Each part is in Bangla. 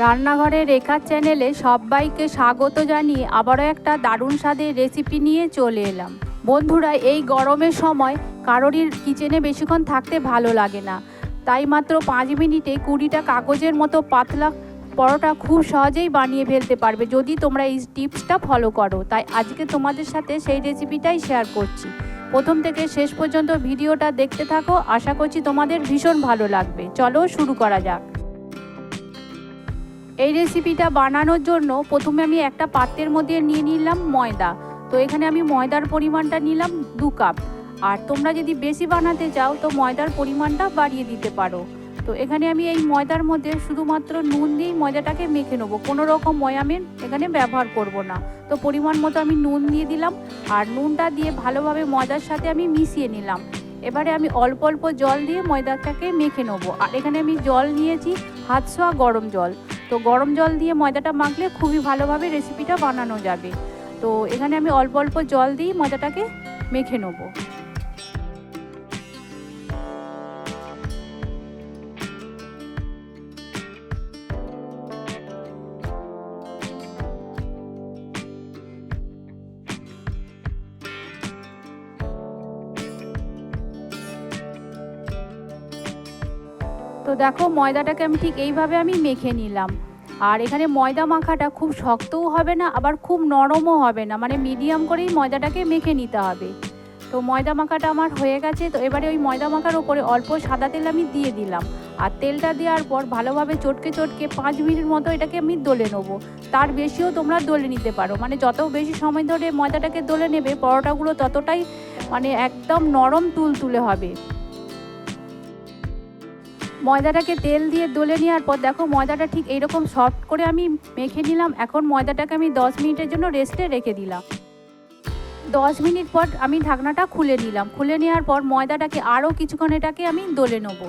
রান্নাঘরে রেখার চ্যানেলে সবাইকে স্বাগত জানিয়ে আবারও একটা দারুণ স্বাদের রেসিপি নিয়ে চলে এলাম। বন্ধুরা, এই গরমের সময় কারোরই কিচেনে বেশিক্ষণ থাকতে ভালো লাগে না। তাই মাত্র পাঁচ মিনিটে কুড়িটা কাগজের মতো পাতলা পরোটা খুব সহজেই বানিয়ে ফেলতে পারবে যদি তোমরা এই টিপসটা ফলো করো। তাই আজকে তোমাদের সাথে সেই রেসিপিটাই শেয়ার করছি। প্রথম থেকে শেষ পর্যন্ত ভিডিওটা দেখতে থাকো। আশা করছি তোমাদের ভীষণ ভালো লাগবে। চলো শুরু করা যাক। এই রেসিপিটা বানানোর জন্য প্রথমে আমি একটা পাত্রের মধ্যে নিয়ে নিলাম ময়দা। তো এখানে আমি ময়দার পরিমাণটা নিলাম দু কাপ। আর তোমরা যদি বেশি বানাতে চাও, তো ময়দার পরিমাণটা বাড়িয়ে দিতে পারো। তো এখানে আমি এই ময়দার মধ্যে শুধুমাত্র নুন দিয়েই ময়দাটাকে মেখে নেব। কোনো রকম ময়ামের এখানে ব্যবহার করব না। তো পরিমাণ মতো আমি নুন দিয়ে দিলাম। আর নুনটা দিয়ে ভালোভাবে ময়দার সাথে আমি মিশিয়ে নিলাম। এবারে আমি অল্প অল্প জল দিয়ে ময়দাটাকে মেখে নেব। আর এখানে আমি জল নিয়েছি হাত ছোঁয়া গরম জল। তো গরম জল দিয়ে ময়দাটা মাখলে খুবই ভালোভাবে রেসিপিটা বানানো যাবে। তো এখানে আমি অল্প অল্প জল দিয়ে ময়দাটাকে মেখে নেব। দেখো ময়দাটাকে আমি ঠিক এইভাবে আমি মেখে নিলাম। আর এখানে ময়দা মাখাটা খুব শক্তও হবে না, আবার খুব নরমও হবে না। মানে মিডিয়াম করেই ময়দাটাকে মেখে নিতে হবে। তো ময়দা মাখাটা আমার হয়ে গেছে। তো এবারে ওই ময়দা মাখার ওপরে অল্প সাদা তেল আমি দিয়ে দিলাম। আর তেলটা দেওয়ার পর ভালোভাবে চটকে চটকে পাঁচ মিনিট মতো এটাকে আমি দোলে নেব। তার বেশিও তোমরা দোলে নিতে পারো। মানে যত বেশি সময় ধরে ময়দাটাকে দোলে নেবে, পরোটাগুলো ততটাই মানে একদম নরম তুল তুলে হবে। ময়দাটাকে তেল দিয়ে দলে নেওয়ার পর দেখো ময়দাটা ঠিক এইরকম সফট করে আমি মেখে নিলাম। এখন ময়দাটাকে আমি দশ মিনিটের জন্য রেস্টে রেখে দিলাম। দশ মিনিট পর আমি ঢাকনাটা খুলে নিলাম। খুলে নেওয়ার পর ময়দাটাকে আরও কিছুক্ষণ এটাকে আমি দলে নেব।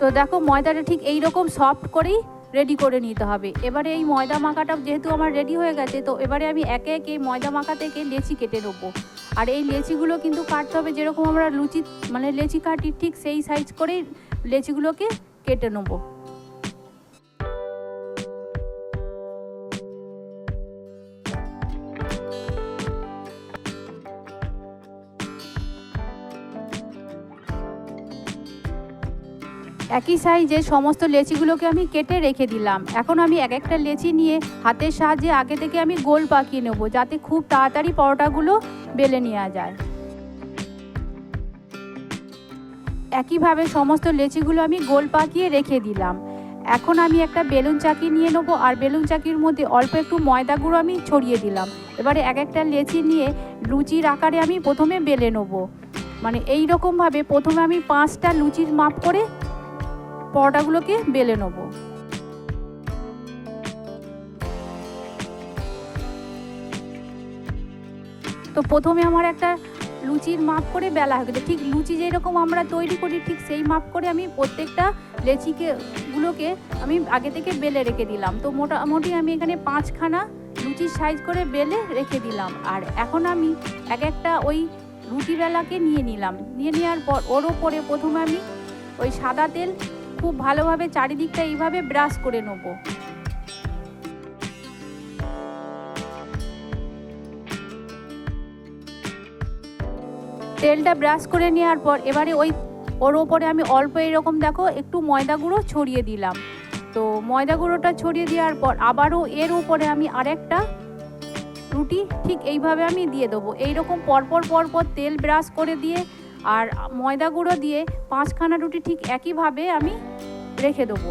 তো দেখো ময়দাটা ঠিক এইরকম সফট করেই রেডি করে নিতে হবে। এবারে এই ময়দা মাখাটা যেহেতু আমার রেডি হয়ে গেছে, তো এবারে আমি একে একে ময়দা মাখা থেকে লেচি কেটে নেব। আর এই লেচিগুলো কিন্তু কাটতে হবে যেরকম আমরা লুচি মানে লেচি কাটি ঠিক সেই সাইজ করেই লেচিগুলোকে কেটে নেব। একই সাইজে সমস্ত লেচিগুলোকে আমি কেটে রেখে দিলাম। এখন আমি এক একটা লেচি নিয়ে হাতের সাহায্যে আগে থেকে আমি গোল পাকিয়ে নেব, যাতে খুব তাড়াতাড়ি পরোটাগুলো বেলে নেওয়া যায়। একইভাবে সমস্ত লেচিগুলো আমি গোল পাকিয়ে রেখে দিলাম। এখন আমি একটা বেলুন চাকি নিয়ে নেব, আর বেলুন চাকির মধ্যে অল্প একটু ময়দা গুঁড়ো আমি ছড়িয়ে দিলাম। এবারে এক একটা লেচি নিয়ে লুচির আকারে আমি প্রথমে বেলে নেব। মানে এই রকমভাবে প্রথমে আমি পাঁচটা লুচির মাপ করে পরোটাগুলোকে বেলে নেব। তো প্রথমে আমার একটা লুচির মাপ করে বেলা হয়ে গেছে। ঠিক লুচি যেরকম আমরা তৈরি করি, ঠিক সেই মাপ করে আমি প্রত্যেকটা লেচিকে, গুলোকে আমি আগে থেকে বেলে রেখে দিলাম। তো মোটামুটি আমি এখানে পাঁচখানা লুচির সাইজ করে বেলে রেখে দিলাম। আর এখন আমি এক একটা ওই রুটি বেলাকে নিয়ে নিলাম। নিয়ে নেওয়ার পর ওর ওপরে প্রথমে আমি ওই সাদা তেল খুব ভালোভাবে চারিদিকটা এইভাবে ব্রাশ করে নেব। তেলটা ব্রাশ করে নেওয়ার পর এবারে ওই, ওর ওপরে আমি অল্প এরকম দেখো একটু ময়দা গুঁড়ো ছড়িয়ে দিলাম। তো ময়দা গুঁড়োটা ছড়িয়ে দেওয়ার পর আবারও এর উপরে আমি আরেকটা রুটি ঠিক এইভাবে আমি দিয়ে দেবো। এইরকম পরপর পরপর তেল ব্রাশ করে দিয়ে আর ময়দা গুঁড়ো দিয়ে পাঁচখানা রুটি ঠিক একইভাবে আমি রেখে দেবো।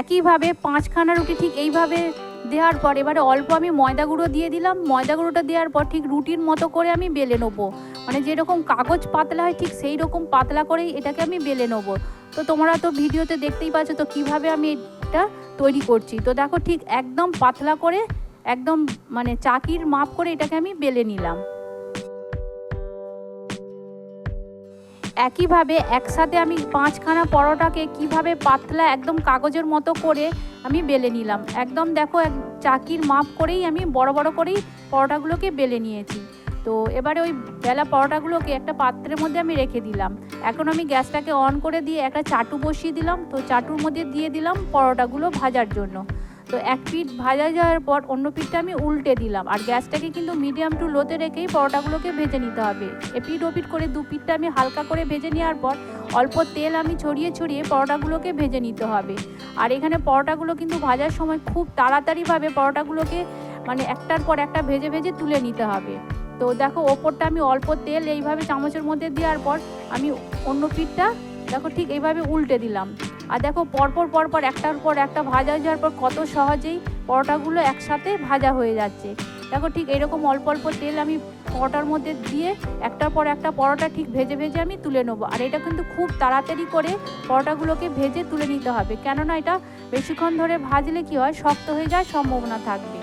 একইভাবে পাঁচখানা রুটি ঠিক এইভাবে দেওয়ার পর, এবারে অল্প আমি ময়দা গুঁড়ো দিয়ে দিলাম। ময়দা গুঁড়োটা দেওয়ার পর ঠিক রুটির মতো করে আমি বেলে নেব। মানে যেরকম কাগজ পাতলা হয়, ঠিক সেই রকম পাতলা করেই এটাকে আমি বেলে নেব। তো তোমরা তো ভিডিওতে দেখতেই পাচ্ছ তো কীভাবে আমি এটা তৈরি করছি। তো দেখো ঠিক একদম পাতলা করে, একদম মানে চাকির মাপ করে এটাকে আমি বেলে নিলাম। একইভাবে একসাথে আমি পাঁচখানা পরোটাকে কীভাবে পাতলা একদম কাগজের মতো করে আমি বেলে নিলাম। একদম দেখো এক চাকির মাপ করেই আমি বড় বড় করেই পরোটাগুলোকে বেলে নিয়েছি। তো এবারে ওই বেলা পরোটাগুলোকে একটা পাত্রের মধ্যে আমি রেখে দিলাম। এখন আমি গ্যাসটাকে অন করে দিয়ে একটা চাটু বসিয়ে দিলাম। তো চাটুর মধ্যে দিয়ে দিলাম পরোটাগুলো ভাজার জন্য। তো এক পিঠ ভাজা যাওয়ার পর অন্য পিঠটা আমি উল্টে দিলাম। আর গ্যাসটাকে কিন্তু মিডিয়াম টু লোতে রেখেই পরোটাগুলোকে ভেজে নিতে হবে। এপিট ওপিট করে দু পিঠটা আমি হালকা করে ভেজে নেওয়ার পর অল্প তেল আমি ছড়িয়ে ছড়িয়ে পরোটাগুলোকে ভেজে নিতে হবে। আর এখানে পরোটাগুলো কিন্তু ভাজার সময় খুব তাড়াতাড়িভাবে পরোটাগুলোকে মানে একটার পর একটা ভেজে ভেজে তুলে নিতে হবে। তো দেখো ওপরটা আমি অল্প তেল এইভাবে চামচের মধ্যে দেওয়ার পর আমি অন্য পিঠটা দেখো ঠিক এইভাবে উল্টে দিলাম। দেখো পরপর পরপর একটার পর একটা ভাজা হয়ে যাওয়ার পর কত সহজেই পরোটাগুলো একসাথে ভাজা হয়ে যাচ্ছে। দেখো ঠিক এরকম অল্প অল্প তেল আমি পরোটার মধ্যে দিয়ে একটার পর একটা পরোটা ঠিক ভেজে ভেজে আমি তুলে নেব। আর এটা কিন্তু খুব তাড়াতাড়ি করে পরোটাগুলোকে ভেজে তুলে নিতে হবে। কেননা এটা বেশিক্ষণ ধরে ভাজলে কি হয়? শক্ত হয়ে যাওয়ার সম্ভাবনা থাকবে।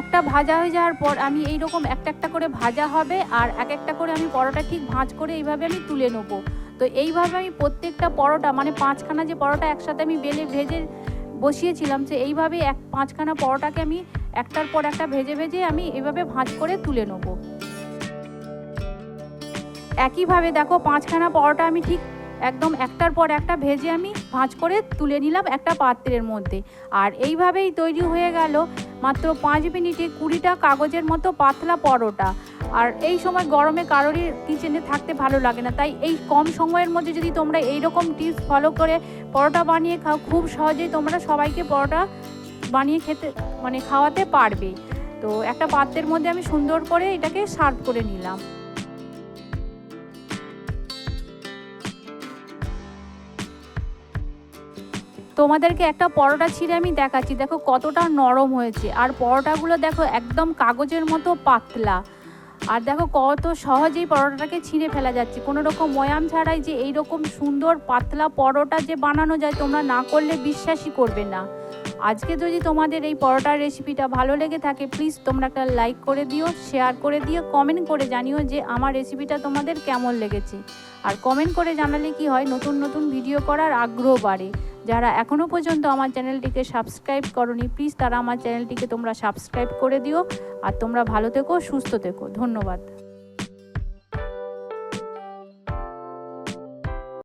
একটা ভাজা হয়ে যাওয়ার পর আমি এই রকম একটা একটা করে ভাজা হবে আর এক একটা করে আমি পরোটা ঠিক ভাঁজ করে এইভাবে আমি তুলে নেব। তো এইভাবে আমি প্রত্যেকটা পরোটা মানে পাঁচখানা যে পরোটা একসাথে আমি বেলে ভেজে বসিয়েছিলাম, সে এইভাবে এক, পাঁচখানা পরোটাকে আমি একটার পর একটা ভেজে ভেজে আমি এইভাবে ভাঁজ করে তুলে নেব। একইভাবে দেখো পাঁচখানা পরোটা আমি ঠিক একদম একটার পর একটা ভেজে আমি ভাঁজ করে তুলে নিলাম একটা পাত্রের মধ্যে। আর এইভাবেই তৈরি হয়ে গেল মাত্র পাঁচ মিনিটে কুড়িটা কাগজের মতো পাতলা পরোটা। আর এই সময় গরমে কারোরই কিচেনে থাকতে ভালো লাগে না। তাই এই কম সময়ের মধ্যে যদি তোমরা এই রকম টিপস ফলো করে পরোটা বানিয়ে খাও, খুব সহজেই তোমরা সবাইকে পরোটা বানিয়ে খেতে মানে খাওয়াতে পারবে। তো একটা পাত্রের মধ্যে আমি সুন্দর করে এটাকে সার্ভ করে নিলাম। তোমাদেরকে একটা পরোটা ছিঁড়ে আমি দেখাচ্ছি। দেখো কতটা নরম হয়েছে। আর পরোটাগুলো দেখো একদম কাগজের মতো পাতলা। আর দেখো কত সহজেই পরোটাটাকে ছিঁড়ে ফেলা যাচ্ছে। কোনো রকম ময়াম ছাড়াই যে এই রকম সুন্দর পাতলা পরোটা যে বানানো যায়, তোমরা না করলে বিশ্বাসই করবে না। আজকে যদি তোমাদের এই পরোটার রেসিপিটা ভালো লেগে থাকে প্লিজ তোমরা একটা লাইক করে দিও শেয়ার করে দিও কমেন্ট করে জানিও যে আমার রেসিপিটা তোমাদের কেমন লেগেছে। আর কমেন্ট করে জানালে কি হয়, নতুন নতুন ভিডিও করার আগ্রহ বাড়ে। যারা এখনও পর্যন্ত আমার চ্যানেলটিকে সাবস্ক্রাইব করনি প্লিজ তারা আমার চ্যানেলটিকে তোমরা সাবস্ক্রাইব করে দিও। আর তোমরা ভালো থেকো, সুস্থ থেকো। ধন্যবাদ।